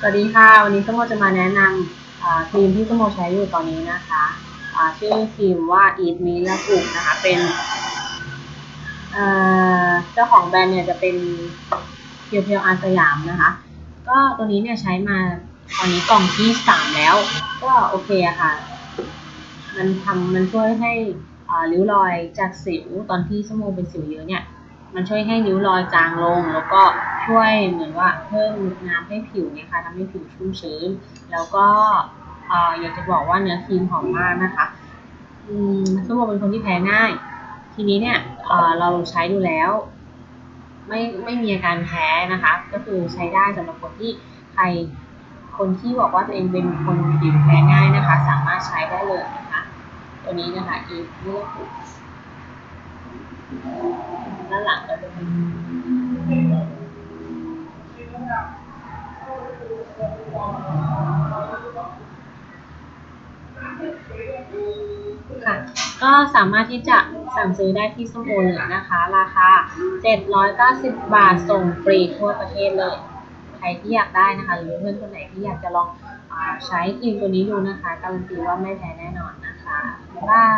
สวัสดีค่ะ วันนี้ส้มโมจะมาแนะนำอ่าครีมที่ส้มโมใช้อยู่ตอนนี้นะคะชื่อครีมว่า Eat Me และกลุ่มนะคะ เป็นเจ้าของแบรนด์เนี่ยจะเป็นเพียวเพียวอาสยามนะคะ ก็ตัวนี้เนี่ยใช้มาตอนนี้กล่องที่สามแล้ว ก็โอเคอะค่ะ มันทำมันช่วยให้ริ้วรอยจากสิวตอนที่สมองเป็นสิวเยอะเนี่ย มันช่วยให้ริ้วรอยจางลงแล้วก็ ช่วยเหมือนว่าเพิ่มน้ำให้ผิวเนี่ยค่ะทำให้ผิวชุ่มชื้น แล้วก็ออยากจะบอกว่าเนื้อครีมหอมมากนะคะอืมสมอเป็นคนที่แพ้ง่าย ทีนี้เนี่ยเเราใช้ดูแล้ว ไม่ไม่มีอาการแพ้นะคะ ก็คือใช้ได้สำหรับคนที่ใครคนที่บอกว่าตัวเองเป็นคนผิวแพ้ง่ายนะคะ สามารถใช้ได้เลยนะคะ ตัวนี้นะคะอีกเลือกด้านหลังก็จะเป็น ค่ะ ก็สามารถที่จะสั่งซื้อได้ที่ส้มโอเลยนะคะ ราคา 790 บาทส่งฟรีทั่วประเทศเลย ใครที่อยากได้นะคะ หรือเพื่อนคนไหนที่อยากจะลองอใช้ครีมตัวนี้ดูนะคะ การันตีว่าไม่แพ้แน่นอนนะคะ บ๊ายบาย